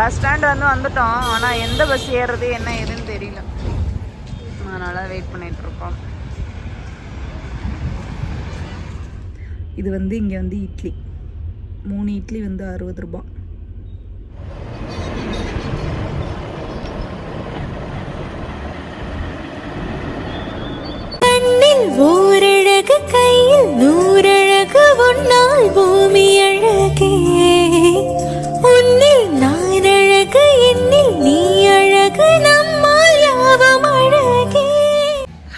Bus stand வந்து வந்துட்டோம். ஆனால் எந்த பஸ் ஏறுறது என்ன ஏதுன்னு தெரியல. அதனால் வெயிட் பண்ணிட்டு இருக்கோம். இது வந்து இங்கே வந்து இட்லி. மூணு இட்லி வந்து அறுபது ரூபாய்.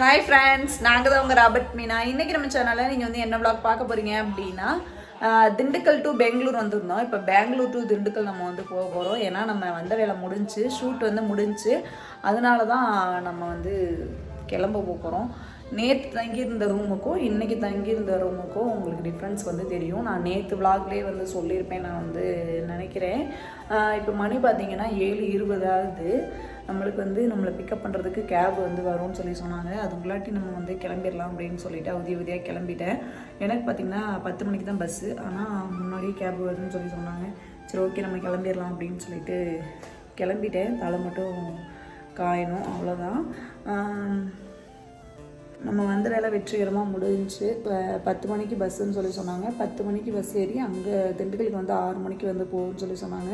ஹாய் ஃப்ரெண்ட்ஸ் நாங்கள் தான் உங்கள் ராபர்ட் மீனா. இன்றைக்கி நம்ம சேனலில் நீங்கள் வந்து என்ன vlog பார்க்க போகிறீங்க அப்படின்னா திண்டுக்கல் டு பெங்களூர் வந்திருந்தோம். இப்போ பெங்களூர் டு திண்டுக்கல் நம்ம வந்து போக போகிறோம் ஏன்னா நம்ம வந்த வேலை முடிஞ்சு ஷூட் வந்து முடிஞ்சு அதனால தான் நம்ம வந்து கிளம்ப போகிறோம் நேற்று தங்கியிருந்த ரூமுக்கும் இன்றைக்கி தங்கியிருந்த ரூமுக்கும் உங்களுக்கு டிஃப்ரென்ஸ் வந்து தெரியும். நான் நேற்று விளாக்லேயே வந்து சொல்லியிருப்பேன் நான் வந்து நினைக்கிறேன். இப்போ மணி பார்த்தீங்கன்னா ஏழு இருபதாவது நம்மளுக்கு வந்து நம்மளை பிக்கப் பண்ணுறதுக்கு கேப் வந்து வரும்னு சொல்லி சொன்னாங்க. அதுக்குள்ளாட்டி நம்ம வந்து கிளம்பிடலாம் அப்படின்னு சொல்லிட்டு அவதி உதியாக கிளம்பிட்டேன். எனக்கு பார்த்தீங்கன்னா பத்து மணிக்கு தான் பஸ்ஸு ஆனால் முன்னாடியே கேப் வருதுன்னு சொல்லி சொன்னாங்க. சரி ஓகே நம்ம கிளம்பிடலாம் அப்படின்னு சொல்லிட்டு கிளம்பிட்டேன். தலை மட்டும் காயணும் அவ்வளோதான் நம்ம வந்த வேலை வெற்றிகரமாக முடிஞ்சு இப்போ பத்து மணிக்கு பஸ்ஸுன்னு சொல்லி சொன்னாங்க. பத்து மணிக்கு பஸ் ஏறி அங்கே திண்டுக்கலுக்கு வந்து ஆறு மணிக்கு வந்து போகும்னு சொல்லி சொன்னாங்க.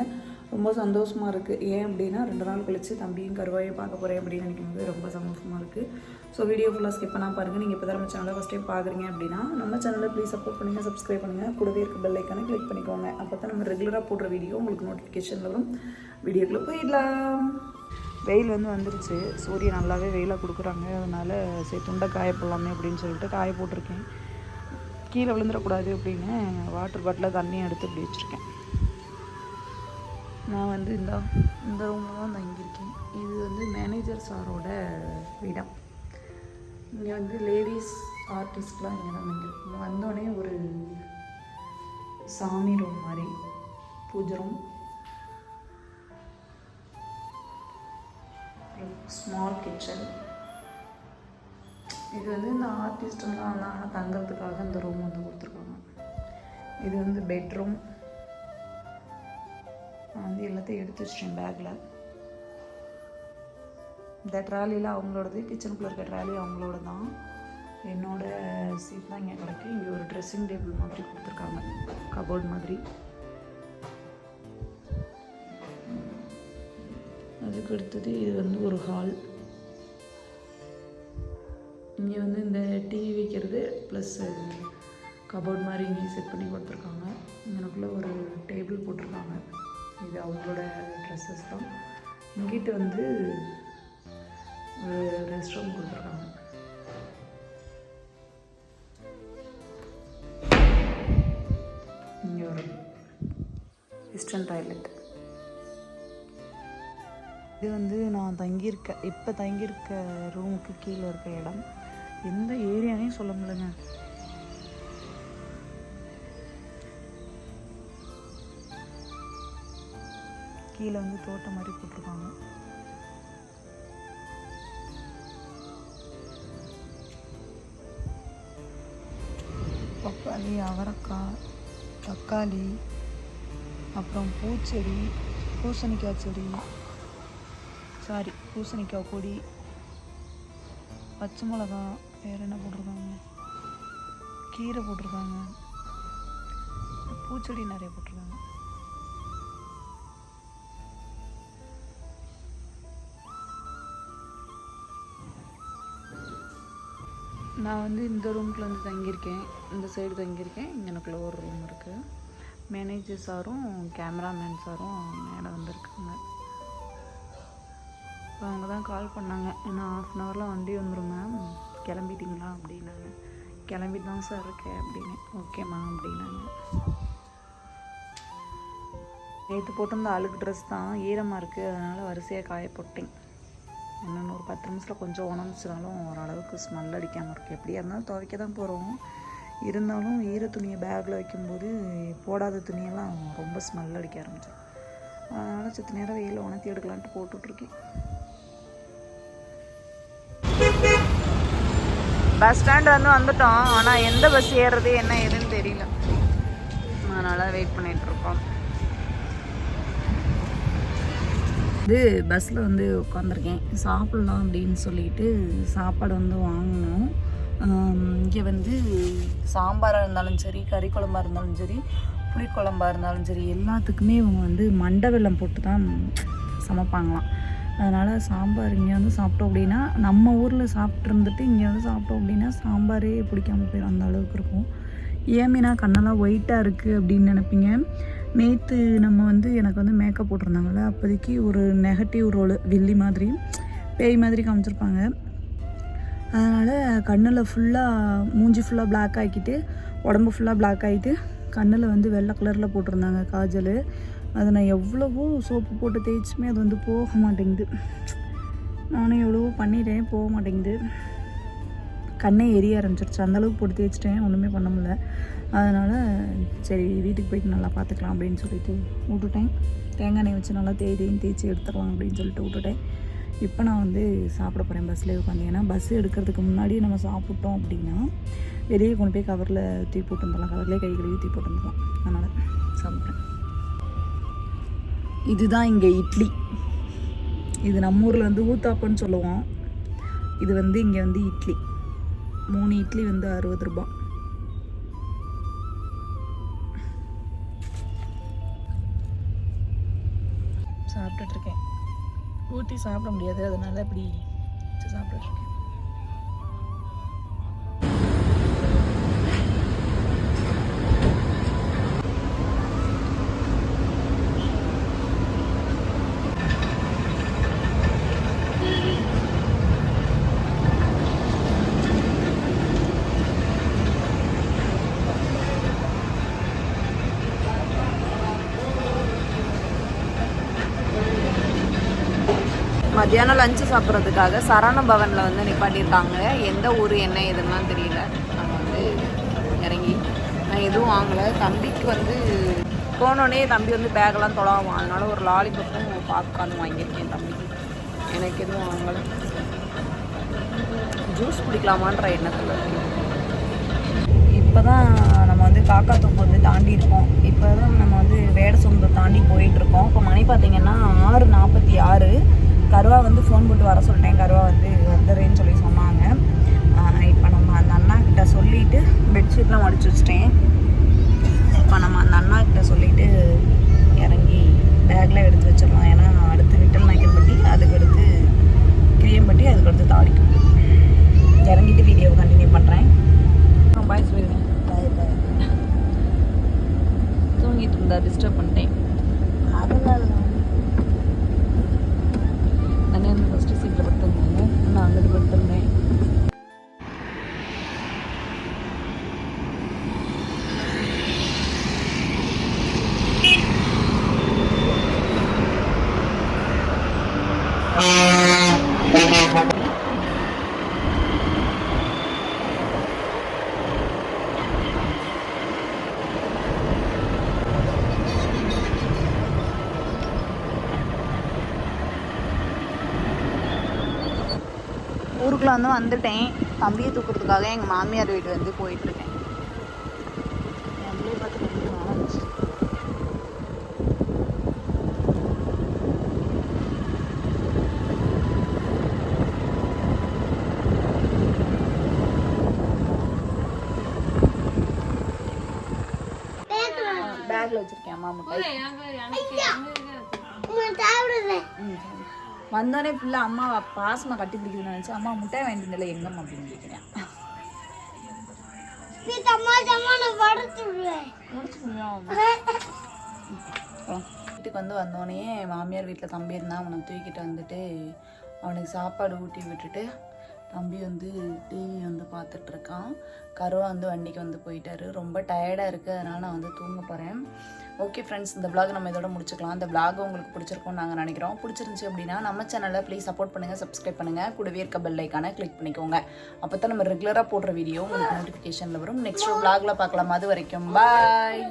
ரொம்ப சந்தோஷமாக இருக்குது ஏன் அப்படின்னா ரெண்டு நாள் கழித்து தம்பியும் கருவாயும் பார்க்க போகிறேன் அப்படின்னு நினைக்கும்போது ரொம்ப சந்தோஷமாக இருக்குது ஸோ வீடியோ ஃபுல்லாக ஸ்கிப் பண்ணால் பாருங்கள் நீங்கள் இப்போ தான் நம்ம சேனலை ஃபஸ்ட் டைம் பார்க்குறீங்க அப்படின்னா நம்ம சேனலை ப்ளீஸ் சப்போர்ட் பண்ணுங்கள் சப்ஸ்கிரைப் பண்ணுங்கள் கூடவே இருக்க பெல் ஐக்கானை கிளிக் பண்ணிக்கோங்க. அப்போ தான் நம்ம ரெகுலராக போடுற வீடியோ உங்களுக்கு நோட்டிஃபிகேஷன் வரும். வீடியோக்குள்ளே போயிடலாம். வெயில் வந்து வந்துருச்சு. சூரியன் நல்லாவே வெயிலாக கொடுக்குறாங்க. அதனால் சரி துண்டை காய போடலாமே அப்படின்னு சொல்லிட்டு காய போட்டிருக்கேன். கீழே விழுந்துடக்கூடாது அப்படின்னு வாட்டர் பாட்டிலில் தண்ணி எடுத்து இப்படி வச்சுருக்கேன். நான் வந்து இந்த இந்த ரூமில் தான் தங்கியிருக்கேன் இது வந்து மேனேஜர் சாரோட இடம். இங்கே வந்து லேடிஸ் ஆர்டிஸ்ட்லாம் இங்கே தான் தங்கியிருக்கோம் வந்தோடனே ஒரு சாமி ரூம் மாதிரி பூஜை ரூம் ஸ்மால் கிச்சன் இது வந்து இந்த ஆர்டிஸ்ட்லாம் வந்தாங்கன்னா தங்குறதுக்காக இந்த ரூம் வந்து கொடுத்துருக்காங்க. இது வந்து பெட்ரூம் நான் வந்து எல்லாத்தையும் எடுத்து வச்சிட்டேன் பேக்கில் இந்த ட்ராலியில் அவங்களோடது கிச்சனுக்குள்ளே இருக்க ட்ராலி அவங்களோட தான் என்னோட சீட் தான் இங்கே கிடைக்கு. இங்கே ஒரு ட்ரெஸ்ஸிங் டேபிள் மாதிரி கொடுத்துருக்காங்க. கபோர்ட் மாதிரி. அதுக்கு அடுத்தது இது வந்து ஒரு ஹால் இங்கே வந்து இந்த டிவி வைக்கிறது ப்ளஸ் கபோர்ட் மாதிரி இங்கேயும் செட் பண்ணி கொடுத்துருக்காங்க. இங்கனக்குள்ளே ஒரு டேபிள் போட்டிருக்காங்க. இது அவங்களோட ட்ரெஸ்ஸஸ் தான். இங்கிட்ட வந்து ஒரு ரெஸ்ட் ரூம் கொடுத்துருக்காங்க. இங்கே ஒரு வெஸ்டர்ன் டாய்லெட் இது வந்து நான் தங்கியிருக்க இப்போ தங்கியிருக்க ரூமுக்கு கீழே இருக்க இடம். எந்த ஏரியானே சொல்ல முடியலங்க. கீழே வந்து தோட்டம் மாதிரி போட்டிருக்காங்க. பப்பாளி அவரைக்காய் தக்காளி அப்புறம் பூச்செடி பூசணிக்காய் செடி சாரி பூசணிக்காய் கொடி பச்சை மிளகா வேறு என்ன போட்டிருக்காங்க? கீரை போட்டிருக்காங்க. பூச்செடி நிறைய போட்டிருக்காங்க. நான் வந்து இந்த ரூம்குள்ள வந்து தங்கியிருக்கேன். இந்த சைடு தங்கியிருக்கேன். இங்க எனக்குள்ள ஒரு ரூம் இருக்குது மேனேஜர் சாரும் கேமராமேன் சாரும் மேலே வந்திருக்காங்க இப்போ அவங்க தான் கால் பண்ணாங்க. இன்னும் ஆஃப் அன் ஹவரில் வண்டி வந்துடும் மேம் கிளம்பிட்டீங்களா அப்படின்னாங்க. கிளம்பி தான் சார் இருக்கேன் அப்படின்னு. ஓகேம்மா அப்படின்னாங்க. நேற்று போட்டிருந்த அழுக்கு ட்ரெஸ் தான் ஈரமாக இருக்குது அதனால் வரிசையாக காய போட்டேன் இன்னொன்று ஒரு பத்து நிமிஷத்தில் கொஞ்சம் உணர்ந்துச்சுனாலும் ஓரளவுக்கு ஸ்மெல் அடிக்காமல் இருக்குது எப்படியா இருந்தாலும் துவைக்க தான் போகிறோம் இருந்தாலும் ஈர துணியை பேக்கில் வைக்கும்போது போடாத துணியெல்லாம் ரொம்ப ஸ்மெல் அடிக்க ஆரம்பிச்சோம் அதனால் சித்த நேரம் வெயிலில் உணர்த்தி எடுக்கலான்ட்டு போட்டுட்ருக்கேன். பஸ் ஸ்டாண்ட் வந்து வந்துட்டோம். ஆனால் எந்த பஸ் ஏறுறது என்ன ஏதுன்னு தெரியல. அதனால் வெயிட் பண்ணிகிட்ருக்கோம் வந்து பஸ்ஸில் வந்து உட்காந்துருக்கேன் சாப்பிட்லாம் அப்படின்னு சொல்லிட்டு சாப்பாடு வந்து வாங்கினோம் இங்கே வந்து சாம்பாராக இருந்தாலும் சரி கறி குழம்பாக இருந்தாலும் சரி புளிக்குழம்பாக இருந்தாலும் சரி எல்லாத்துக்குமே இவங்க வந்து மண்டை வெள்ளம் போட்டு தான் சமைப்பாங்களாம். அதனால் சாம்பார் இங்கே வந்து சாப்பிட்டோம் அப்படின்னா நம்ம ஊரில் சாப்பிட்ருந்துட்டு இங்கே வந்து சாப்பிட்டோம் அப்படின்னா சாம்பாரே பிடிக்காம போயிடும் அந்த அளவுக்கு இருக்கும். ஏமினா கண்ணெல்லாம் ஒயிட்டாக இருக்குது அப்படின்னு நினைப்பீங்க? நேற்று நம்ம வந்து எனக்கு வந்து மேக்கப் போட்டிருந்தாங்கல்ல அப்போதைக்கு ஒரு நெகட்டிவ் ரோல் வெள்ளி மாதிரி பேய் மாதிரி காமிச்சிருப்பாங்க. அதனால் கண்ணில் ஃபுல்லாக மூஞ்சி ஃபுல்லாக பிளாக் ஆக்கிட்டு உடம்பு ஃபுல்லாக பிளாக் ஆகிட்டு கண்ணில் வந்து வெள்ளை கலரில் போட்டிருந்தாங்க காஜல். அதை நான் எவ்வளவோ சோப்பு போட்டு தேய்ச்சுமே அது வந்து போக மாட்டேங்குது. நானும் எவ்வளவோ பண்ணிட்டேன் போக மாட்டேங்குது. கண்ணே எரிய ஆரம்பிச்சிருச்சு. அந்தளவுக்கு போட்டு தேய்ச்சிட்டேன் ஒன்றுமே பண்ண முடியல. அதனால் சரி வீட்டுக்கு போயிட்டு நல்லா பார்த்துக்கலாம் அப்படின்னு சொல்லிட்டு விட்டுட்டேன். தேங்காய் எண்ணெய் வச்சு நல்லா தேய் தேய்ன்னு தேய்ச்சி எடுத்துடலாம் அப்படின்னு சொல்லிட்டு விட்டுட்டேன். இப்போ நான் வந்து சாப்பிட போகிறேன் பஸ்லேயே உட்காந்து. ஏன்னா பஸ் எடுக்கிறதுக்கு முன்னாடி நம்ம சாப்பிட்டோம் அப்படின்னா வெளியே கொண்டு போய் கவரில் தூக்கி போட்டு வந்துடலாம். கவர்லேயே கை கழுவி தூக்கி போட்டு வந்துடலாம். அதனால் சாப்பிட்றேன். இதுதான் இங்கே இட்லி. இது நம்ம ஊரில் வந்து ஊத்தாப்பன்னு சொல்லுவோம். இது வந்து இங்கே வந்து இட்லி. மூணு இட்லி வந்து அறுபது ரூபாய் சாப்பிட்டுட்டு இருக்கேன். ஊற்றி சாப்பிட முடியாது அதனால இப்படி சாப்பிட்டுட்ருக்கேன் மத்தியானம் லஞ்சு சாப்பிட்றதுக்காக சரண பவனில் வந்து நிப்பாட்டியிருக்காங்க. எந்த ஊர் என்ன எதுலாம் தெரியல. நம்ம வந்து இறங்கி நான் எதுவும் வாங்கலை. தம்பிக்கு வந்து போனோடனே தம்பி வந்து பேக்கெல்லாம் தொலாவான் அதனால ஒரு லாலிபப்பும் பாப்கார்னும் வாங்கியிருக்கேன் தம்பிக்கு. எனக்கு எதுவும் வாங்கலை. ஜூஸ் குடிக்கலாமான்ற எண்ணத்தில் இருக்கேன். இப்போ தான் நம்ம வந்து காக்கா தோப்பு வந்து தாண்டி இருக்கோம். இப்போ தான் நம்ம வந்து வேட சொந்தம் தாண்டி போயிட்டுருக்கோம் இப்போ மணி பார்த்தீங்கன்னா ஆறு நாற்பத்தி ஆறு. கருவா வந்து ஃபோன் போட்டு வர சொல்லிட்டேன். கருவா வந்து வந்துடுறேன்னு சொல்லி சொன்னாங்க. இப்போ நம்ம அந்த அண்ணா கிட்ட சொல்லிட்டு பெட்ஷீட்லாம் மடிச்சு வச்சிட்டேன். இப்போ நம்ம அந்த அண்ணா கிட்ட சொல்லிட்டு இறங்கி பேக்கில் எடுத்து வச்சிடலாம். ஏன்னா அடுத்து விட்டல் நாய்க்கன்பட்டி அதுக்கு அடுத்து கிரியம்பட்டி அதுக்கு அடுத்து தாடிக்கும் இறங்கிட்டு வீடியோ கண்டினியூ பண்ணுறேன் பாய் சொல்லிடுங்க பாய் பாய் தூங்கிட்டு இருந்தா டிஸ்டர்ப் பண்ணிட்டேன் அதனால நாங்கள் வந்து ஃபஸ்ட்டு சீட்டில் படுத்துருந்தேன் நான் அங்கிட்டு படுத்துருந்தேன் ஊருக்குள்ள வந்து வந்துட்டேன். தம்பியை தூக்குறதுக்காக எங்கள் மாமியார் வீடு வந்து போயிட்டுருக்கேன் என் பிள்ளைய பார்த்து ரொம்ப நாள் ஆச்சு. பேக்ல வச்சிருக்கேன் அம்மா முட்டை. வந்தோடனே ஃபுல்லாக அம்மாவை பாசமாக கட்டி பிடிக்குதுன்னு நினச்சி அம்மா முட்டை வாங்கிட்டு இல்லை எங்கம்மா அப்படின்னு கேட்குறேன் வீட்டுக்கு வந்து வந்தோடனே மாமியார் வீட்டில் தம்பி இருந்தால் அவனை தூக்கிட்டு வந்துட்டு அவனுக்கு சாப்பாடு ஊட்டி விட்டுட்டு தம்பி வந்து டிவி வந்து பார்த்துட்ருக்கான். கருவா வந்து வண்டிக்கு வந்து போயிட்டாரு. ரொம்ப டயர்டாக இருக்குது அதனால் நான் வந்து தூங்க போகிறேன் ஓகே ஃப்ரெண்ட்ஸ் இந்த vlog நம்ம இதோட முடிச்சுக்கலாம். இந்த vlog உங்களுக்கு பிடிச்சிருக்கும்னு நாங்கள் நினைக்கிறோம். பிடிச்சிருந்துச்சி அப்படின்னா நம்ம சேனலை ப்ளீஸ் சப்போர்ட் பண்ணுங்கள் சப்ஸ்கிரைப் பண்ணுங்கள் கூடவே இருக்க பெல் ஐக்கான கிளிக் பண்ணிக்கோங்க. அப்போ தான் நம்ம ரெகுலராக போடுற வீடியோ உங்களுக்கு நோட்டிஃபிகேஷனில் வரும். நெக்ஸ்ட் vlogல பார்க்கலாம். அது வரைக்கும் பாய்